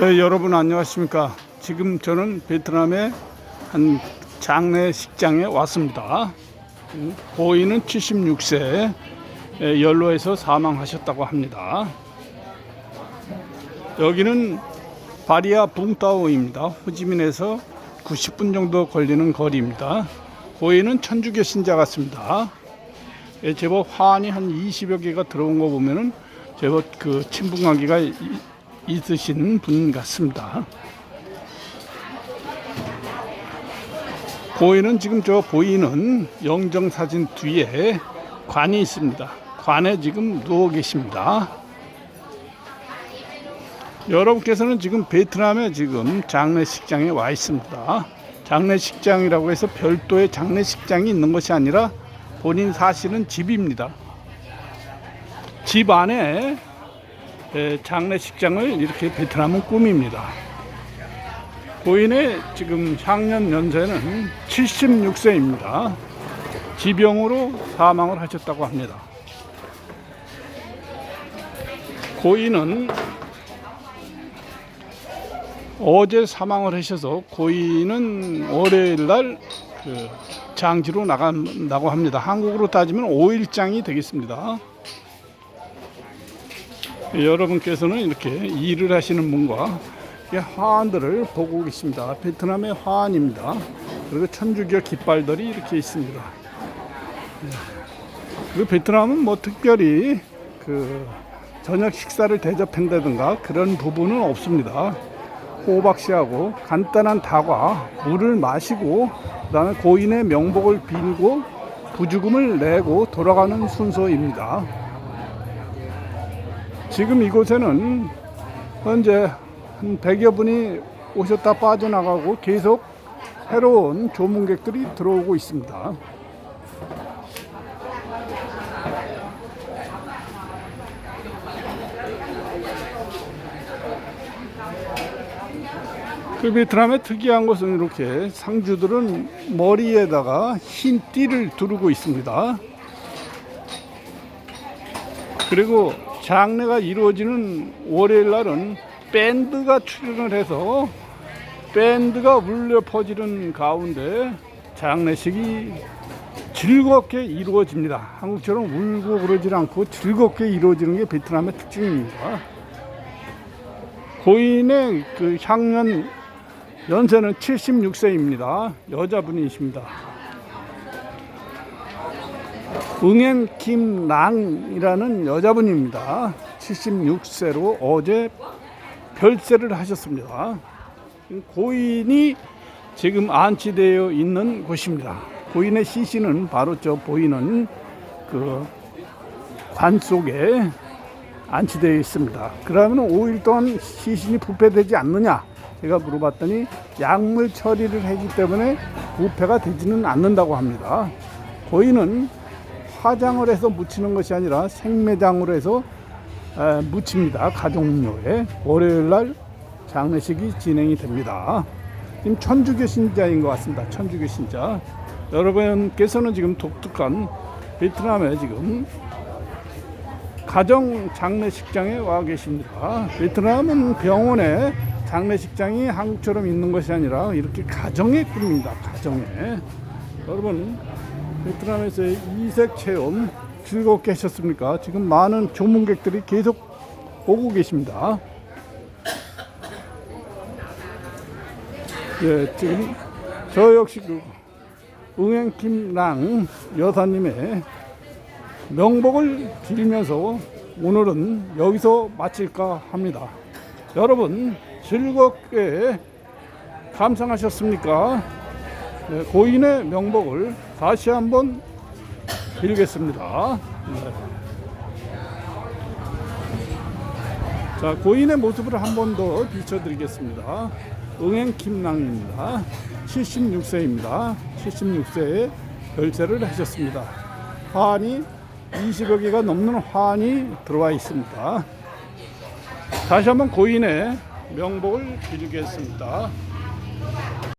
네, 여러분 안녕하십니까. 지금 저는 베트남의 한 장례 식장에 왔습니다. 음, 고인은 76세 연로에서 사망하셨다고 합니다. 여기는 바리아 붕따오입니다. 호지민에서 90분 정도 걸리는 거리입니다. 고인은 천주교 신자 같습니다. 예, 제법 화환이 한 20여 개가 들어온 거 보면은 제법 그 친분 관계가 이- 있으신 분 같습니다. 고인은 지금 저 보이는 영정 사진 뒤에 관이 있습니다. 관에 지금 누워 계십니다. 여러분께서는 지금 베트남에 지금 장례식장에 와 있습니다. 장례식장이라고 해서 별도의 장례식장이 있는 것이 아니라 본인 사시는 집입니다. 집 안에 에, 장례식장을 이렇게 베트남은 꾸밉니다. 고인의 지금 향년 연세는 76세입니다. 지병으로 사망을 하셨다고 합니다. 고인은 어제 사망을 하셔서 고인은 월요일 날 그 장지로 나간다고 합니다. 한국으로 따지면 5일장이 되겠습니다. 여러분께서는 이렇게 일을 하시는 분과 이 화환들을 보고 계십니다. 베트남의 화환입니다. 그리고 천주교 깃발들이 이렇게 있습니다. 네. 그리고 베트남은 뭐 특별히 그 저녁 식사를 대접한다든가 그런 부분은 없습니다. 호박씨하고 간단한 다과, 물을 마시고 그다음에 고인의 명복을 빌고 부주금을 내고 돌아가는 순서입니다. 지금 이곳에는 현재 한 100여 분이 오셨다 빠져나가고 계속 새로운 조문객들이 들어오고 있습니다. 그 베트남의 특이한 것은 이렇게 상주들은 머리에다가 흰 띠를 두르고 있습니다. 그리고 장례가 이루어지는 월요일 날은 밴드가 출연을 해서 밴드가 울려 퍼지는 가운데 장례식이 즐겁게 이루어집니다. 한국처럼 울고 그러지 않고 즐겁게 이루어지는 게 베트남의 특징입니다. 고인의 그 향년 연세는 76세입니다. 여자분이십니다. 응엔 김랑이라는 여자분입니다. 76세로 어제 별세를 하셨습니다. 고인이 지금 안치되어 있는 곳입니다. 고인의 시신은 바로 저 보이는 그 관 속에 안치되어 있습니다. 그러면 5일 동안 시신이 부패되지 않느냐? 제가 물어봤더니 약물 처리를 하기 때문에 부패가 되지는 않는다고 합니다. 고인은 화장을 해서 묻히는 것이 아니라 생매장으로 해서 에, 묻힙니다. 가족묘에 월요일 날 장례식이 진행이 됩니다. 지금 천주교 신자인 것 같습니다. 천주교 신자. 여러분께서는 지금 독특한 베트남에 지금 가정 장례식장에 와 계십니다. 베트남은 병원에 장례식장이 한국처럼 있는 것이 아니라 이렇게 가정에 꾸밉니다. 가정에. 여러분 베트남에서의 이색 체험 즐겁게 하셨습니까? 지금 많은 조문객들이 계속 오고 계십니다. 예, 지금 저 역시 그 응행 김랑 여사님의 명복을 빌면서 오늘은 여기서 마칠까 합니다. 여러분 즐겁게 감상하셨습니까? 네, 고인의 명복을 다시 한번 빌겠습니다. 네. 자, 고인의 모습을 한 번 더 비춰드리겠습니다. 응행 김랑입니다. 76세입니다. 76세에 별세를 하셨습니다. 화환이 20여 개가 넘는 화환이 들어와 있습니다. 다시 한번 고인의 명복을 빌겠습니다.